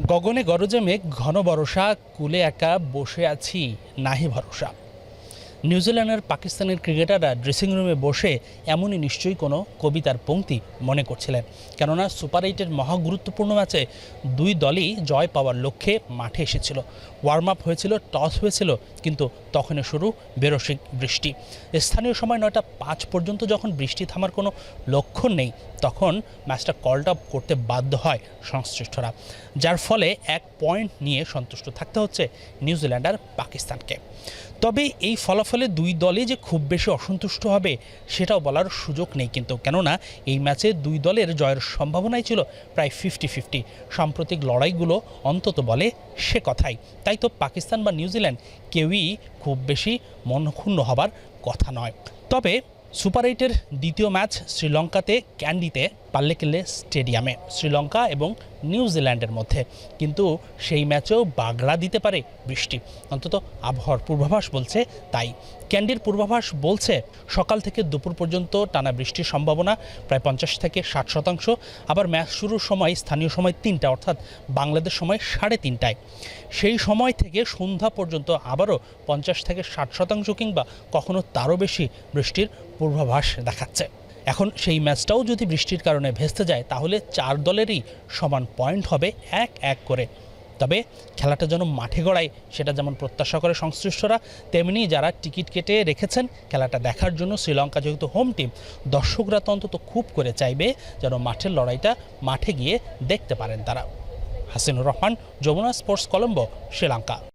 গগনে গরজে মেঘ ঘন বরষা কুলে একা বসে আছি নাহি ভরসা। নিউজিল্যান্ডের পাকিস্তানের ক্রিকেটাররা ড্রেসিং রুমে বসে এমনই নিশ্চয়ই কোনো কবিতার পংক্তি মনে করছিলেন। কেননা সুপার এইটের মহা গুরুত্বপূর্ণ ম্যাচে দুই দলই জয় পাওয়ার লক্ষ্যে মাঠে এসেছিল। ওয়ার্ম আপ হয়েছিল টস হয়েছিল, কিন্তু তখনই শুরু বেরসিক বৃষ্টি। স্থানীয় সময় নয়টা পাঁচ পর্যন্ত যখন বৃষ্টি থামার কোনো লক্ষণ নেই, তখন ম্যাচটা কল্ড আপ করতে বাধ্য হয় সংশ্লিষ্টরা, যার ফলে এক পয়েন্ট নিয়ে সন্তুষ্ট থাকতে হচ্ছে নিউজিল্যান্ড আর পাকিস্তানকে। তবে এই ফলাফলে দুই দলই যে খুব বেশি অসন্তুষ্ট হবে সেটাও বলার সুযোগ নেই কিন্তু। কেননা এই ম্যাচে দুই দলের জয়ের সম্ভাবনাই ছিল প্রায় ফিফটি ফিফটি। সাম্প্রতিক লড়াইগুলো অন্তত বলে সে কথাই। তাই তো পাকিস্তান বা নিউজিল্যান্ড কেউই খুব বেশি মনক্ষুণ্ণ হবার কথা নয়। তবে সুপার এইটের দ্বিতীয় ম্যাচ শ্রীলঙ্কাতে ক্যান্ডিতে পাল্লেকেল্লে স্টেডিয়ামে, শ্রীলঙ্কা এবং নিউজিল্যান্ডের মধ্যে। কিন্তু সেই ম্যাচেও বাগড়া দিতে পারে বৃষ্টি। অন্তত আবহাওয়ার পূর্বাভাস বলছে তাই। ক্যান্ডির পূর্বাভাস বলছে, সকাল থেকে দুপুর পর্যন্ত টানা বৃষ্টির সম্ভাবনা প্রায় পঞ্চাশ থেকে ষাট শতাংশ। আবার ম্যাচ শুরুর সময়, স্থানীয় সময় তিনটা, অর্থাৎ বাংলাদেশ সময় সাড়ে তিনটায়। সেই সময় থেকে সন্ধ্যা পর্যন্ত আবারও পঞ্চাশ থেকে ষাট শতাংশ কিংবা কখনো তারও বেশি বৃষ্টির পূর্বাভাস দেখাচ্ছে। এখন সেই ম্যাচটাও যদি বৃষ্টির কারণে ভেস্তে যায়, তাহলে চার দলেরই সমান পয়েন্ট হবে এক এক করে। তবে খেলাটা যেন মাঠে গড়ায়, সেটা যেমন প্রত্যাশা করে সংশ্লিষ্টরা, তেমনি যারা টিকিট কেটে রেখেছেন, খেলাটা দেখার জন্য শ্রীলঙ্কা যেহেতু হোম টিম দর্শকরা তো অন্তত খুব করে চাইবে যেন মাঠের লড়াইটা মাঠে গিয়ে দেখতে পারেন তারা। হাসিনুর রহমান, যমুনা স্পোর্টস কলম্বো, শ্রীলঙ্কা।